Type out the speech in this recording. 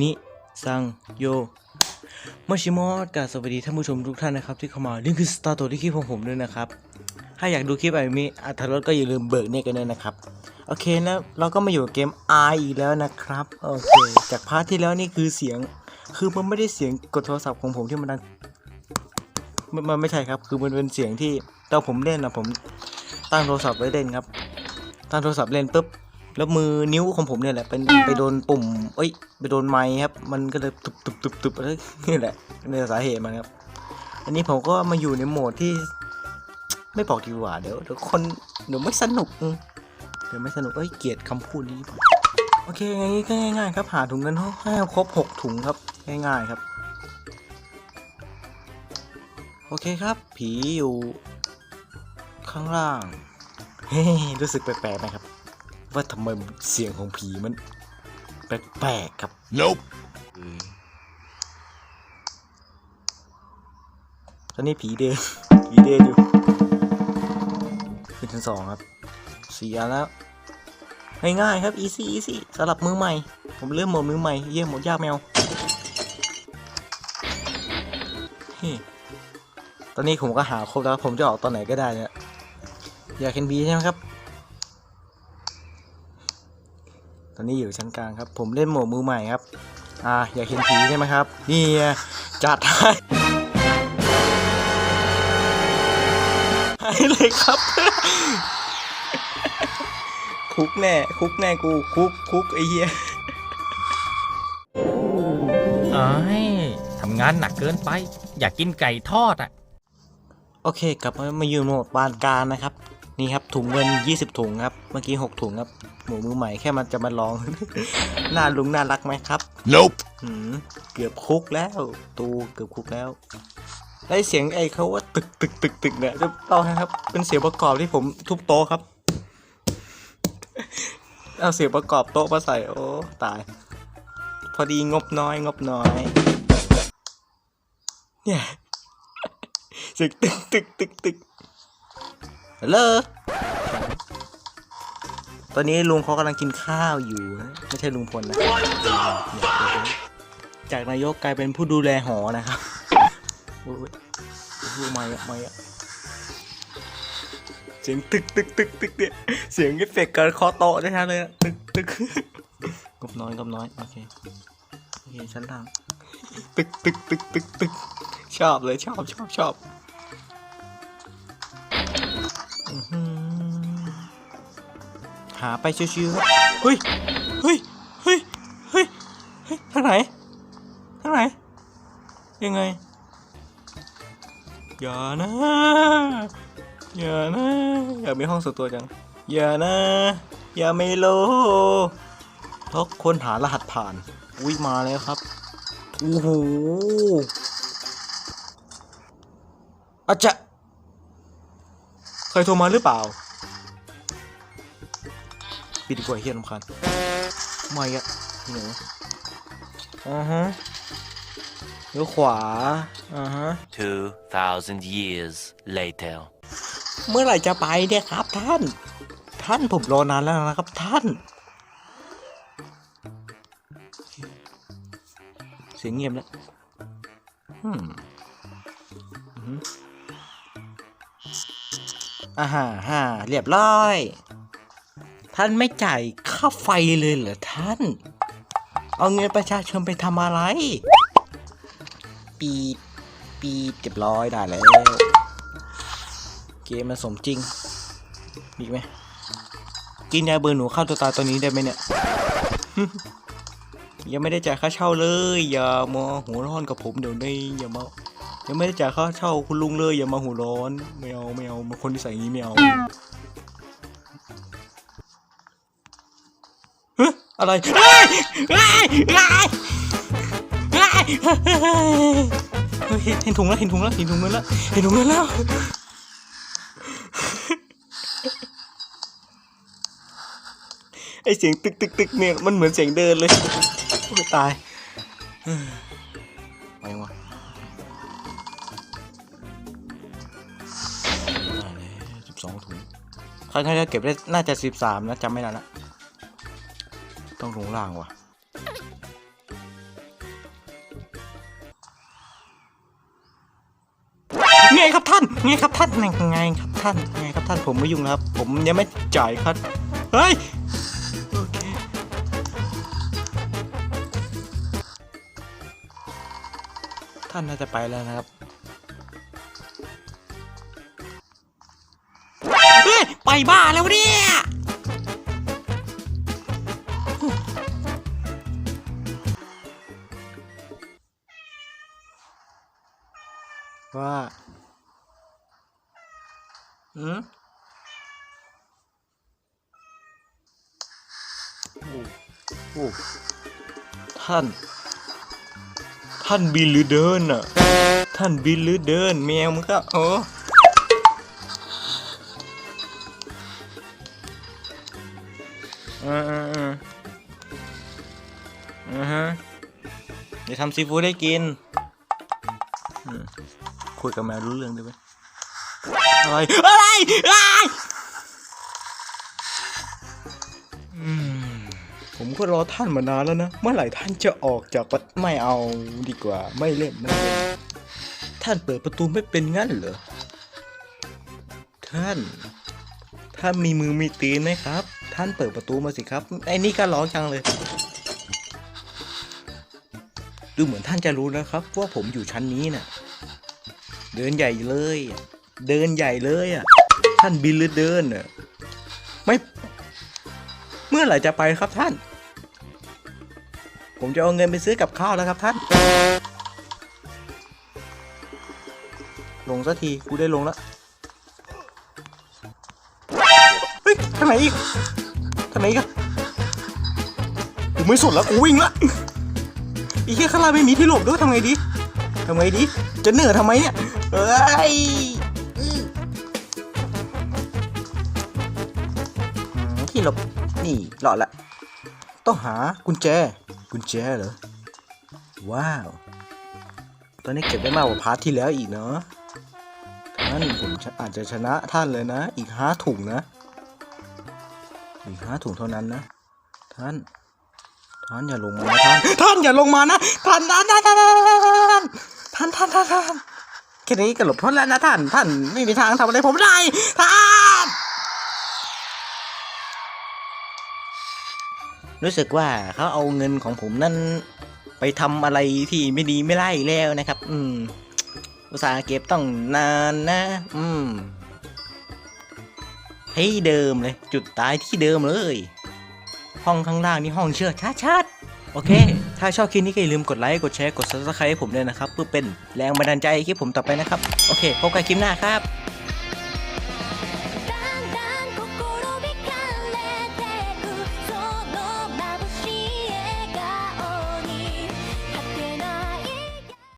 นิซังโยมชิโมะกาสวัสดีท่านผู้ชมทุกท่านนะครับที่เข้ามานี่คือสตาร์ตัวที่คลิปของผมด้วยนะครับ ถ้าอยากดูคลิปแบบนี้อัธรสก็อย่าลืมเบิกเนี่ยกันด้วยนะครับ โอเคนะเราก็มาอยู่กับเกม R อีกแล้วนะครับ โอเค จากพาร์ทที่แล้วนี่คือเสียง คือมันไม่ได้เสียงกดโทรศัพท์ของผมที่มันดังมันมันไม่ใช่ครับ คือมันเป็นเสียงที่ตอนผมเล่นนะผมตั้งโทรศัพท์ไว้เล่นครับ ตั้งโทรศัพท์เล่นปุ๊บ แล้วมือนิ้วของผมเนี่ยแหละเป็นไปโดนปุ่ม เอ้ย ไปโดนไม้ครับ มันก็เลยตุบตุบตุบตุบอะไรนี่แหละนี่สาเหตุมันครับ อันนี้ผมก็มาอยู่ในโหมดที่ ไม่บอกดีกว่าเดี๋ยวเดี๋ยวคนเดี๋ยวไม่สนุก เดี๋ยวไม่สนุกเอ้ยเกลียดคำพูดนี้ โอเคอย่างนี้ก็ง่ายๆครับหาถุงเงินให้ครบหกถุงครับ ง่ายๆครับ โอเคครับ ผีอยู่ข้างล่าง เฮ้รู้สึกแปลกๆไหมครับ ว่าทำไมเสียงของผีมัน แปลกๆครับ Nope. ตอนนี้ผีเดินผีเดินอยู่ขึ้นชั้นสองครับสี่อันแล้วง่ายๆครับ easy easy สำหรับมือใหม่ ผมเริ่มโหมดมือใหม่เยี่ยมหมดยากแมวเฮ้ตอนนี้ผมก็หาครบแล้วผมจะออกตอนไหนก็ได้เนี่ยอยากเห็นผีใช่ไหมครับ อนนี้อยู่ชั้นกลางครับ ผมเล่นโหมดมือใหม่ครับ อ่า อยากเห็นผีใช่ไหมครับ นี่ไงจัดให้ให้เลยครับ คุกแน่ คุกแน่กู คุก คุกไอ้เหี้ยไอ้ายทำงานหนักเกินไป อยากกินไก่ทอดอะ โอเค กลับมามาอยู่โหมดปานกลางนะครับ นี่ครับถุงเงิน 20 ถุงครับ เมื่อกี้ 6 ถุงครับ หมูมือใหม่แค่มันจะมาลองหน้าลุงน่ารักไหมครับ Nope. หืมเกือบคุกแล้ว ตูเกือบคุกแล้ว ได้เสียงไอ้เขาว่าตึกตึกตึกตึกเนี่ยจะเล่าให้ครับ เป็นเสียงประกอบที่ผมทุบโต๊ะครับ เอาเสียงประกอบโต๊ะมาใส่ โอ้ ตาย พอดีงบน้อย งบน้อย เนี่ยเสียงตึกตึกตึกตึก ฮัลโหลตอนนี้ลุงเขากำลังกินข้าวอยู่ ไม่ใช่ลุงพลนะ จากนายกกลายเป็นผู้ดูแลหอนะครับโอ้ยพูดไม่อะไม่อะเสียงตึกตึกตึกตึกเนี่ยเสียงเอฟเฟกต์การคาะโต๊ะได้ชัดเลยอะตึกตึกกบน้อยกบน้อย โอเค โอเคชั้นล่างตึกตึกตึกตึกตึกชอบเลยชอบชอบชอบ หาไปชิวๆครับเฮ้ย เฮ้ย เฮ้ย เฮ้ย เฮ้ย ทางไหน ทางไหน ยังไง อย่านะ อย่านะ อยากมีห้องส่วนตัวจัง อย่านะ อย่าไม่โลเพราะคนหารหัสผ่าน อุ้ยมาแล้วครับ โอ้โหอาจจะ เคยโทรมาหรือเปล่า ปิดดีกว่าเฮียลำคาญไม่อะหนูอ่าฮะเลี้ยวขวาอ่าฮะ 2,000 years later. เมื่อไหร่จะไปเนี่ยครับท่าน ท่านผมรอนานแล้วนะครับท่าน เสียงเงียบแล้วอืม อ่าฮ่าฮ่าเรียบร้อย ท่านไม่จ่ายค่าไฟเลยเหรอท่าน เอาเงินประชาชนไปทำอะไร ปีปีเรียบร้อยได้แล้ว เกมมันสมจริงมีอีกไหม กินยาเบื่อหนูเข้าตัวตาตัวนี้ได้ไหมเนี่ย ยังไม่ได้จ่ายค่าเช่าเลย อย่ามาหัวร้อนกับผมเดี๋ยวนี้อย่ามา ยังไม่ได้จ่ายค่าเช่าคุณลุงเลยอย่ามาหัวร้อนไม่เอาไม่เอามาคนที่ใส่อย่างนี้ไม่เอาเฮ้ยอะไรเฮ้ยเฮ้ยเฮ้ยเฮ้ยเห็นถุงแล้วเห็นถุงแล้วเห็นถุงเงินแล้วเห็นถุงเงินแล้วไอเสียงตึกตึกตึกเนี่ยมันเหมือนเสียงเดินเลยโอ้ยตายเฮ้ยไปวะ 12 ถุงครั้งท่แล้วเก็บได้น่าจะ 13นะจำไม่ได้ละต้องลงล่างว่ะไงครับท่านไงครับท่านไงครับท่านไงครับท่านผมไม่ยุ่งครับ ผมยังไม่จ่ายครับเฮ้ยท่านน่าจะไปแล้วนะครับ ไปบ้าแล้วเนี่ย ว่าอืมโอ้โอ้ท่าน ท่านบินหรือเดินอะ ท่านบินหรือเดินแมวมันก็โอ้อื มอืมอืมอือฮะเดี๋ยวทำซีฟู้ดให้กินอืมคุยกับแมวรู้เรื่องด้วยไหมอะไร อะไรอะไรอืมผมก็รอท่านมานานแล้วนะ เมื่อไหร่ท่านจะออกจากประไม่เอาดีกว่า ไม่เล่นไม่เล่นท่านเปิดประตูไม่เป็นงั้นเหรอ ท่าน ท่านมีมือมีตีนไหมครับ ท่านเปิดประตูมาสิครับ ไอ้นี่ก็ร้องจังเลย ดูเหมือนท่านจะรู้นะครับ ว่าผมอยู่ชั้นนี้น่ะ เดินใหญ่เลย เดินใหญ่เลยอะ ท่านบินหรือเดินอะ ไม่ เมื่อไหร่จะไปครับท่าน ผมจะเอาเงินไปซื้อกับข้าวแล้วครับท่าน ลงสักที กูได้ลงแล้ว เฮ้ยทาไหนอีก ทางไหนกันกูไม่สนแล้วกูวิ่งละอีกแค่ข้างล่างไม่มีที่หลบด้วยทำไงดีทำไงดี จะเหนื่อยทำไมเนี่ยเอ้ยที่หลบนี่หลอดละ ต้องหากุญแจ กุญแจเหรอ ว้าว ตอนนี้เก็บได้มากกว่าพาร์ทที่แล้วอีกเนาะท่านผมอาจจะชนะท่านเลยนะ อีกห้าถุงนะ อีกห้าถุงเท่านั้นนะ ท่าน ท่านอย่าลงมานะท่าน ท่านอย่าลงมานะ ท่านท่านท่านท่านท่านท่านท่านท่านแค่นี้ก็หลบพ้นแล้วนะท่าน ท่านไม่มีทางทำอะไรผมได้ท่านรู้สึกว่าเขาเอาเงินของผมนั่นไปทำอะไรที่ไม่ดีไม่ไล่แล้วนะครับ อืม อุตสาห์เก็บต้องนานนะ อืม ให้เดิมเลย จุดตายที่เดิมเลย ห้องข้างล่างนี่ห้องเชื่อชาชัดๆโอเค ถ้าชอบคลิปนี้ก็อย่าลืมกดไลค์ กดแชร์ กด subscribe ให้ผมด้วยนะครับ เพื่อเป็นแรงบันดาลใจให้คลิปผมต่อไปนะครับ โอเค พบกันคลิปหน้าครับ